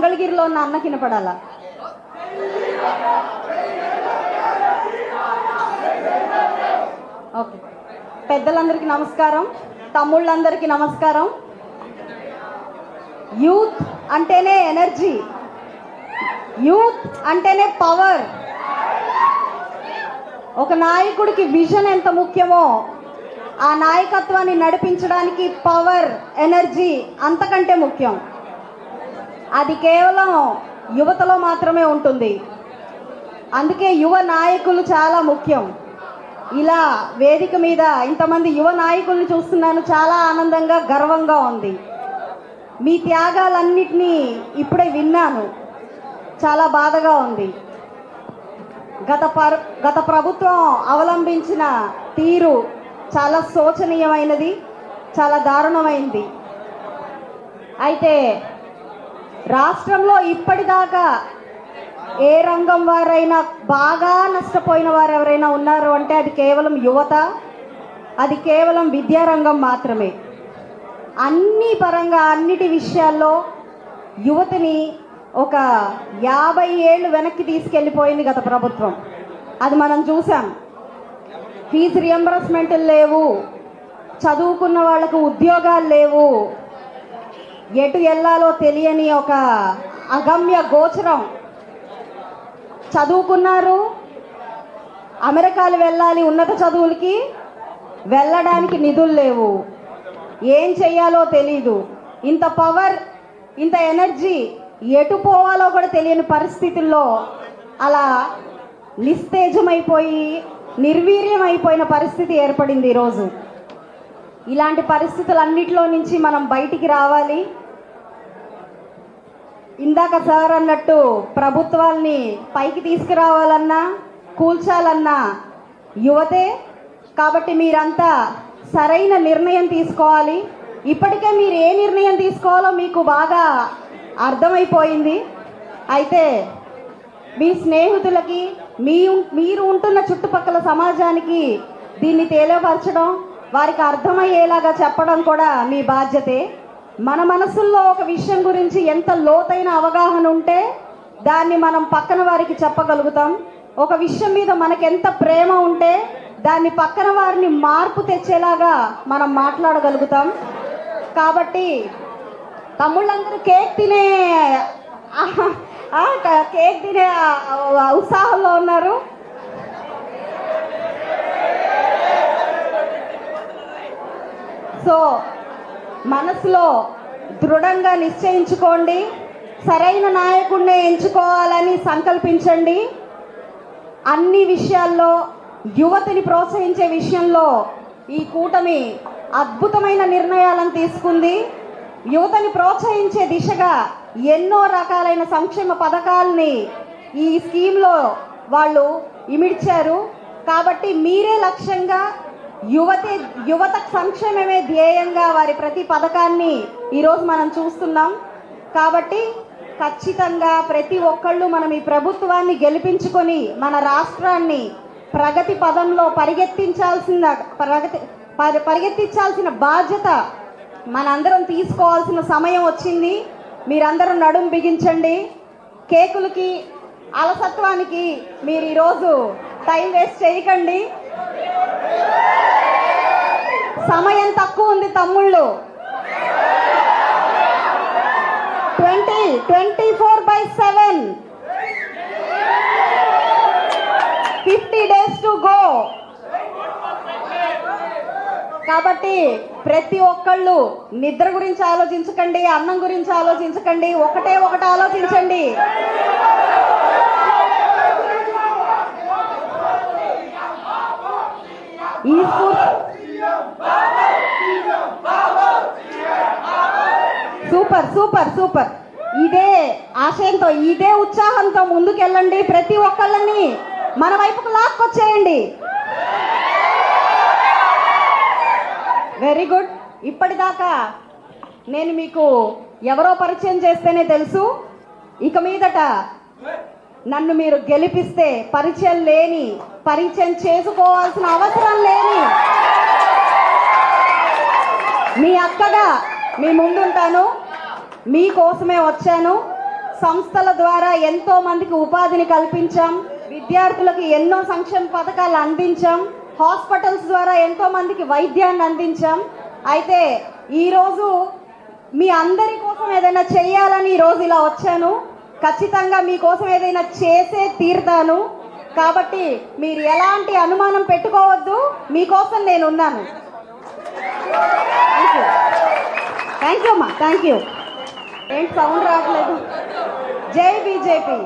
మంగళగిరిలో ఉన్న అన్న కినపడాలా ఓకే. పెద్దలందరికీ నమస్కారం. తమ్ముళ్ళందరికీ నమస్కారం. యూత్ అంటేనే ఎనర్జీ. యూత్ అంటేనే పవర్. ఒక నాయకుడికి విజన్ ఎంత ముఖ్యమో ఆ నాయకత్వాన్ని నడిపించడానికి పవర్ ఎనర్జీ అంతకంటే ముఖ్యం. అది కేవలం యువతలో మాత్రమే ఉంటుంది. అందుకే యువ నాయకులు చాలా ముఖ్యం. ఇలా వేదిక మీద ఇంతమంది యువ నాయకుల్ని చూస్తున్నాను చాలా ఆనందంగా గర్వంగా ఉంది. మీ త్యాగాలన్నిటినీ ఇప్పుడే విన్నాను. చాలా బాధగా ఉంది. గత పర్ గత ప్రభుత్వం అవలంబించిన తీరు చాలా శోచనీయమైనది చాలా దారుణమైంది. అయితే రాష్ట్రంలో ఇప్పటిదాకా ఏ రంగం వారైనా బాగా నష్టపోయిన వారు ఎవరైనా ఉన్నారు అంటే అది కేవలం యువత అది కేవలం విద్యారంగం మాత్రమే. అన్ని పరంగా అన్నిటి విషయాల్లో యువతని ఒక యాభై ఏళ్ళు వెనక్కి తీసుకెళ్ళిపోయింది గత ప్రభుత్వం. అది మనం చూసాం. ఫీజు రియంబర్స్మెంట్లు లేవు. చదువుకున్న వాళ్ళకు ఉద్యోగాలు లేవు. ఎటు వెళ్ళాలో తెలియని ఒక అగమ్య గోచరం. చదువుకున్నారు. అమెరికాలు వెళ్ళాలి ఉన్నత చదువులకి వెళ్ళడానికి నిధులు లేవు. ఏం చెయ్యాలో తెలీదు. ఇంత పవర్ ఇంత ఎనర్జీ ఎటు పోవాలో కూడా తెలియని పరిస్థితుల్లో అలా నిస్తేజమైపోయి నిర్వీర్యం అయిపోయిన పరిస్థితి ఏర్పడింది ఈరోజు. ఇలాంటి పరిస్థితులన్నిటిలో నుంచి మనం బయటికి రావాలి. ఇందాక సార్ అన్నట్టు ప్రభుత్వాల్ని పైకి తీసుకురావాలన్నా కూల్చాలన్నా యువతే. కాబట్టి మీరంతా సరైన నిర్ణయం తీసుకోవాలి. ఇప్పటికే మీరు ఏ నిర్ణయం తీసుకోవాలో మీకు బాగా అర్థమైపోయింది. అయితే మీ స్నేహితులకి మీ మీరు ఉంటున్న చుట్టుపక్కల సమాజానికి దీన్ని తెలియపరచడం వారికి అర్థమయ్యేలాగా చెప్పడం కూడా మీ బాధ్యతే. మన మనసుల్లో ఒక విషయం గురించి ఎంత లోతైన అవగాహన ఉంటే దాన్ని మనం పక్కన వారికి చెప్పగలుగుతాం. ఒక విషయం మీద మనకెంత ప్రేమ ఉంటే దాన్ని పక్కన వారిని మార్పు తెచ్చేలాగా మనం మాట్లాడగలుగుతాం. కాబట్టి తమ్ముళ్ళందరూ కేక్ తినే కేక్ తినే ఉత్సాహంలో ఉన్నారు. సో మనసులో దృఢంగా నిశ్చయించుకోండి. సరైన నాయకుడినే ఎంచుకోవాలని సంకల్పించండి. అన్ని విషయాల్లో యువతని ప్రోత్సహించే విషయంలో ఈ కూటమి అద్భుతమైన నిర్ణయాలను తీసుకుంది. యువతని ప్రోత్సహించే దిశగా ఎన్నో రకాలైన సంక్షేమ పథకాల్ని ఈ స్కీమ్లో వాళ్ళు ఇమిడ్చారు. కాబట్టి మీరే లక్ష్యంగా యువతి యువత సంక్షేమమే ధ్యేయంగా వారి ప్రతి పథకాన్ని ఈరోజు మనం చూస్తున్నాం. కాబట్టి ఖచ్చితంగా ప్రతి ఒక్కళ్ళు మనం ఈ ప్రభుత్వాన్ని గెలిపించుకొని మన రాష్ట్రాన్ని ప్రగతి పదంలో పరిగెత్తించాల్సిన ప్రగతి పరి- పరిగెత్తించాల్సిన బాధ్యత మనందరం తీసుకోవాల్సిన సమయం వచ్చింది. మీరందరూ నడుం బిగించండి. కేకులకి అలసత్వానికి మీరు ఈరోజు టైం వేస్ట్ చేయకండి. సమయం తక్కువ ఉంది తమ్ముళ్ళు. Twenty twenty four by seven. Fifty days to go. కాబట్టి ప్రతి ఒక్కళ్ళు నిద్ర గురించి ఆలోచించకండి అన్నం గురించి ఆలోచించకండి ఒకటే ఒకటి ఆలోచించండి ఈ స్ఫూర్తి సూపర్ సూపర్ సూపర్. ఇదే ఆశయంతో ఇదే ఉత్సాహంతో ముందుకెళ్ళండి ప్రతి ఒక్కళ్ళని. మన వైపుకు లాక్కొచ్చేయండి. వెరీ గుడ్ ఇప్పటిదాకా నేను మీకు ఎవరో పరిచయం చేస్తేనే తెలుసు. ఇక మీదట నన్ను మీరు గెలిపిస్తే పరిచయం లేని పరిచయం చేసుకోవాల్సిన అవసరం లేని మీ అక్కగా మీ ముందుంటాను. మీకోసమే వచ్చాను. సంస్థల ద్వారా ఎంతో మందికి ఉపాధిని కల్పించాం. విద్యార్థులకు ఎన్నో సంక్షేమ పథకాలు అందించాం. హాస్పిటల్స్ ద్వారా ఎంతో మందికి వైద్యాన్ని అందించాం. అయితే ఈరోజు మీ అందరి కోసం ఏదైనా చేయాలని ఈరోజు ఇలా వచ్చాను. ఖచ్చితంగా మీకోసం ఏదైనా చేసే తీరుతాను. కాబట్టి మీరు ఎలాంటి అనుమానం పెట్టుకోవద్దు. మీకోసం నేను ఉన్నాను థ్యాంక్ యూ థ్యాంక్ యూ అమ్మా. థ్యాంక్ యూ ఏంటి సౌండ్ రావట్లేదు. జై బీజేపీ.